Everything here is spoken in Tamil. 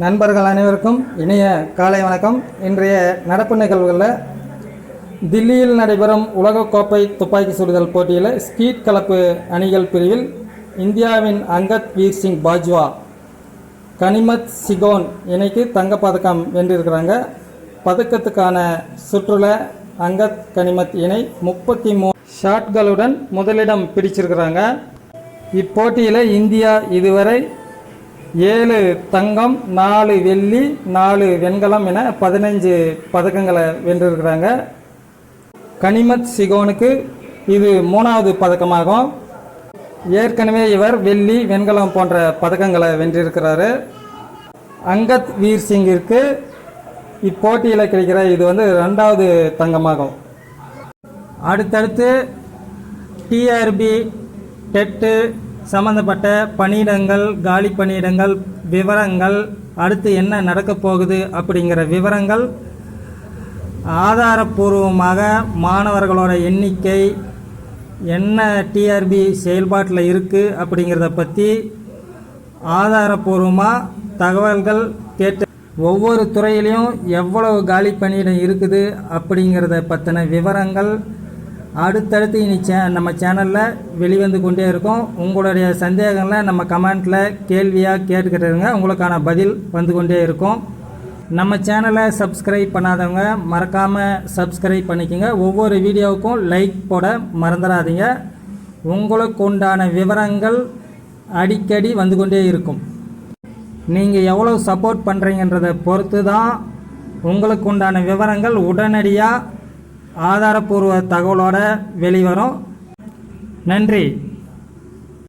நண்பர்கள் அனைவருக்கும் இனிய காலை வணக்கம். இன்றைய நடப்பு நிகழ்வுகளில் தில்லியில் நடைபெறும் உலகக்கோப்பை துப்பாக்கி சுடுதல் போட்டியில் ஸ்கீட் கலப்பு அணிகள் பிரிவில் இந்தியாவின் அங்கத் வீர் சிங் பாஜ்வா கனிமத் சிகோன் இணைக்கு தங்கப்பதக்கம் வென்றிருக்கிறாங்க. பதக்கத்துக்கான சுற்றுல அங்கத் கனிமத் இணை முப்பத்தி மூணு ஷாட்களுடன் முதலிடம் பிடிச்சிருக்கிறாங்க. இப்போட்டியில் இந்தியா இதுவரை ஏழு தங்கம் நாலு வெள்ளி நாலு வெண்கலம் என பதினஞ்சு பதக்கங்களை வென்றிருக்கிறாங்க. கனிமத் சிகோனுக்கு இது மூணாவது பதக்கமாகும். ஏற்கனவே இவர் வெள்ளி வெண்கலம் போன்ற பதக்கங்களை வென்றிருக்கிறாரு. அங்கத் வீர் சிங்கிற்கு இப்போட்டியில் கிடைக்கிற இது வந்து ரெண்டாவது தங்கமாகும். அடுத்தடுத்து டிஆர்பி டெட்டு சம்மந்தப்பட்ட பணியிடங்கள் காலி பணியிடங்கள் விவரங்கள் அடுத்து என்ன நடக்கப் போகுது அப்படிங்கிற விவரங்கள் ஆதாரப்பூர்வமாக மாணவர்களோட எண்ணிக்கை என்ன டிஆர்பி செயல்பாட்டில் இருக்குது அப்படிங்கிறத பற்றி ஆதாரப்பூர்வமாக தகவல்கள் கேட்டு ஒவ்வொரு துறையிலையும் எவ்வளவு காலி பணியிடம் இருக்குது அப்படிங்கிறத பற்றின விவரங்கள் அடுத்தடுத்து இனி சே நம்ம சேனலில் வெளிவந்து கொண்டே இருக்கும். உங்களுடைய சந்தேகங்களை நம்ம கமெண்ட்டில் கேள்வியாக கேட்டுக்கிட்டுருங்க. உங்களுக்கான பதில் வந்து கொண்டே இருக்கும். நம்ம சேனலை சப்ஸ்கிரைப் பண்ணாதவங்க மறக்காமல் சப்ஸ்கிரைப் பண்ணிக்கோங்க. ஒவ்வொரு வீடியோவுக்கும் லைக் போட மறந்துடாதீங்க. உங்களுக்கு உண்டான விவரங்கள் அடிக்கடி வந்து கொண்டே இருக்கும். நீங்கள் எவ்வளோ சப்போர்ட் பண்ணுறீங்கன்றதை பொறுத்து தான் உங்களுக்கு உண்டான விவரங்கள் உடனடியாக ஆதாரப்பூர்வ தகவலோட வெளிவரும். நன்றி.